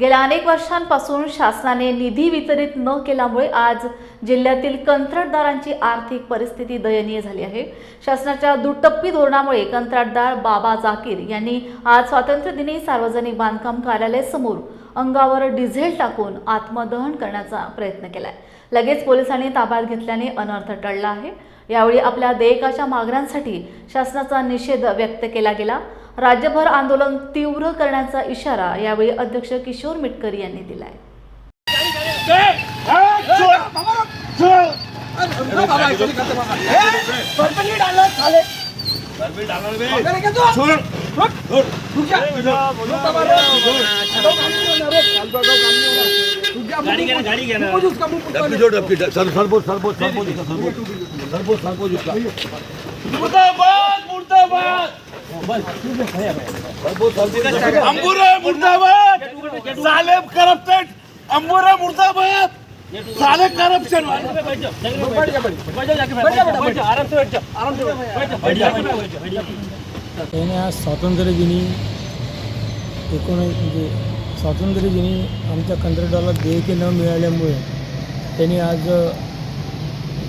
गेल्या अनेक वर्षांपासून शासनाने निधी वितरित न केल्यामुळे आज जिल्ह्यातील कंत्राटदारांची आर्थिक परिस्थिती दयनीय झाली आहे. शासनाच्या दुटप्पी धोरणामुळे कंत्राटदार बाबा जाकीर यांनी आज स्वातंत्र्यदिनी सार्वजनिक बांधकाम कार्यालयासमोर अंगावर डिझेल टाकून आत्मदहन करण्याचा प्रयत्न केलाय. लगेच पोलिसांनी ताब्यात घेतल्याने अनर्थ टळला आहे. यावेळी आपल्या देयकाच्या मागण्यांसाठी शासनाचा निषेध व्यक्त केला गेला. राज्यभर आंदोलन तीव्र करण्याचा इशारा यावेळी अध्यक्ष किशोर मिटकर यांनी दिलाय. मुर्दाबाद मुर्दाबाद! अंबुरे मुर्दाबाद! साले करप्टेड अंबुरे मुर्दाबाद! साले करप्शन त्याने आज स्वातंत्र्यदिनी एकोणीस म्हणजे स्वातंत्र्यदिनी आमच्या कंत्राटाला देयके न मिळाल्यामुळे त्यांनी आज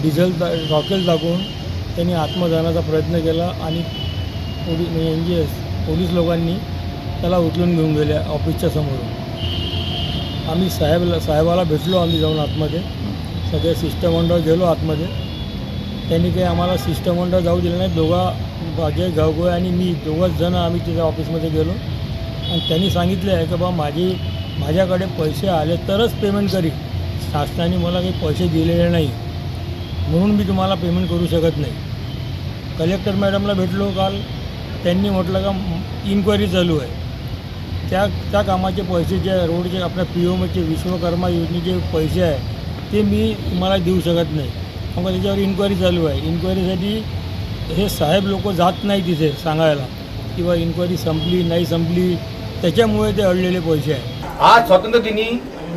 डिझेल दा रॉकेल दाखवून त्यांनी आत्मदानाचा प्रयत्न केला आणि पोलीस म्हणजे एन जी एस पोलीस लोकांनी त्याला उचलून घेऊन गेले ऑफिसच्या समोर आम्ही साहेबला साहेबाला भेटलो आम्ही जाऊन आतमध्ये. सगळे शिष्टमंडळ गेलो आतमध्ये. त्यांनी काही आम्हाला शिष्टमंडळ जाऊ दिलं नाही. दोघा अजय गावगोळे आणि मी दोघंच जण आम्ही तिथं ऑफिसमध्ये गेलो. आणि त्यांनी सांगितले आहे की बा माझी माझ्याकडे पैसे आले तरच पेमेंट करीन. शासनाने मला काही पैसे दिलेले नाही. म्हणून मी तुम्हाला पेमेंट करू शकत नाही. कलेक्टर मॅडमला भेटलो काल. त्यांनी म्हटलं का इन्क्वायरी चालू आहे. त्या त्या कामाचे पैसे जे रोडचे आपल्या पी ओमचे विश्वकर्मा योजनेचे पैसे आहे ते मी तुम्हाला देऊ शकत नाही. मग त्याच्यावर इन्क्वायरी चालू आहे. इन्क्वायरीसाठी हे साहेब लोक जात नाही तिथे सांगायला. किंवा इन्क्वायरी संपली नाही संपली. त्याच्यामुळे ते अडलेले पैसे आहे. आज स्वातंत्र्य दिनी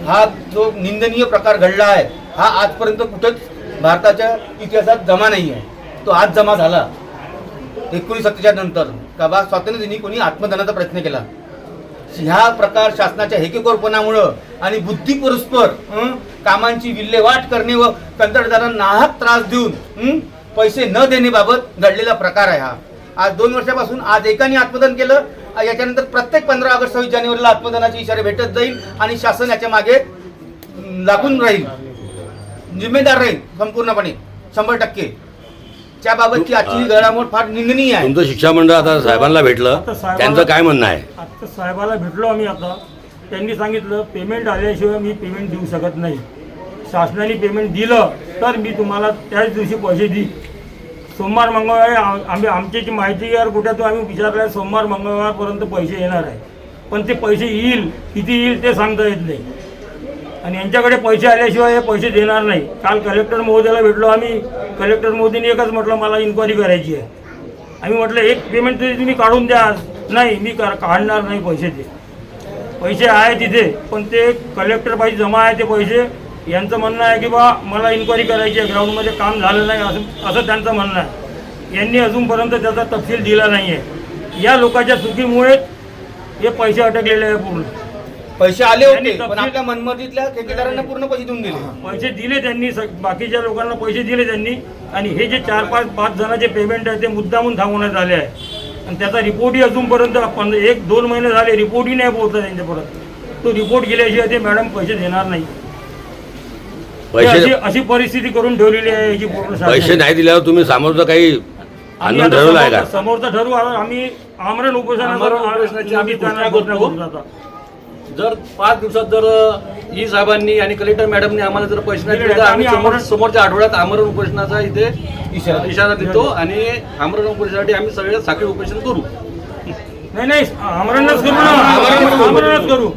हा जो निंदनीय प्रकार घडला आहे हा आजपर्यंत कुठंच भारताच्या इतिहासात जमा नाही आहे. तो आज जमा झाला. एकोणीस सत्तेच्या नंतर. का बा स्वातंत्र्यदिनी कोणी आत्मदानाचा प्रयत्न केला. ह्या प्रकार शासनाच्या हेकेकोरपणामुळं आणि बुद्धी परस्पर कामांची विल्हेवाट करणे व कंत्राटदारांना नाहक त्रास देऊन पैसे न देण्याबाबत घडलेला प्रकार आहे हा. आज दोन वर्षापासून आज एकाने आत्मदान केलं याच्यानंतर प्रत्येक पंधरा ऑगस्ट सव्वीस जानेवारीला आत्मदानाचे इशारे भेटत जाईल आणि शासन याच्या मागे लागून राहील. जिम्मेदार राहील संपूर्णपणे शंभर टक्के. त्याबाबतची आजची घडामोड फार निंदनीय आहे. तुमचं शिक्षा मंडळ आता साहेबांना भेटलं. आता त्यांचं काय म्हणणं आहे? आत्ता साहेबाला भेटलो आम्ही आता. त्यांनी सांगितलं पेमेंट आल्याशिवाय मी पेमेंट देऊ शकत नाही. शासनाने पेमेंट दिलं तर मी तुम्हाला त्याच दिवशी पैसे देईन. सोमवार मंगळवारी आम- आम्ही आमची जी माहिती यार कुठ्यातून आम्ही विचारलं सोमवार मंगळवारपर्यंत पैसे येणार आहे. पण ते पैसे येईल किती येईल ते सांगता येत नाही. आणि यांच्याकडे पैसे आल्याशिवाय हे पैसे देणार नाही. काल कलेक्टर महोदयाला भेटलो आम्ही कलेक्टर मोदींनी एकच म्हटलं मला इन्क्वायरी करायची आहे. आम्ही म्हटलं एक पेमेंट तरी तुम्ही काढून द्या. नाही मी काढणार नाही पैसे ते पैसे आहे तिथे पण ते कलेक्टर पाहिजे जमा आहे ते पैसे. यांचं म्हणणं आहे की बा मला इन्क्वायरी करायची आहे ग्राउंडमध्ये काम झालं नाही असं असं त्यांचं म्हणणं आहे. यांनी अजूनपर्यंत त्याचा तपशील दिला नाही आहे या लोकांच्या चुकीमुळे हे पैसे अटकलेले आहे पूर्ण. पैसे आले होते पण आपल्या मनमर्जीतल्या ठेकेदारांना पूर्ण पैसे देऊन दिले पैसे दिले त्यांनी बाकीच्या लोकांना पैसे दिले त्यांनी आणि हे जे चार पाच पाच जणांचे पेमेंट आहे ते मुद्दामून थांबवण्यात आले आहे आणि त्याचा रिपोर्टही अजूनपर्यंत एक दोन महिने झाले रिपोर्टही नाही पोहोचला त्यांच्यापर्यंत तो रिपोर्ट गेल्याशिवाय ते मॅडम पैसे देणार नाही हे पैसे अशी अशी परिस्थिती करून ठेवलेली आहे याची पूर्ण पैसे. नाही दिल्यावर तुम्ही समोरचं काही आम्ही आंदोलन आता ठरवलं आहे का समोरचं- समोरचं ठरवू आम्ही आमरण उपोषणाचा आमरण उपोषणाची आम्ही घोषणा घोषणा करतो. करू आता. जर पाच दिवसात जर ई साहेबांनी आणि कलेक्टर मॅडमनी आम्हाला जर पैसे नाही दिले तर आम्ही समोर आमरण- समोरच्या आठवड्यात आमरण उपोषणाचा इथे इशारा इशारा देतो आणि आमरण उपोषणासाठी आम्ही सगळे साखळी उपोषण करू. नाही नाही आमरणच करू ना. आमरणच करू.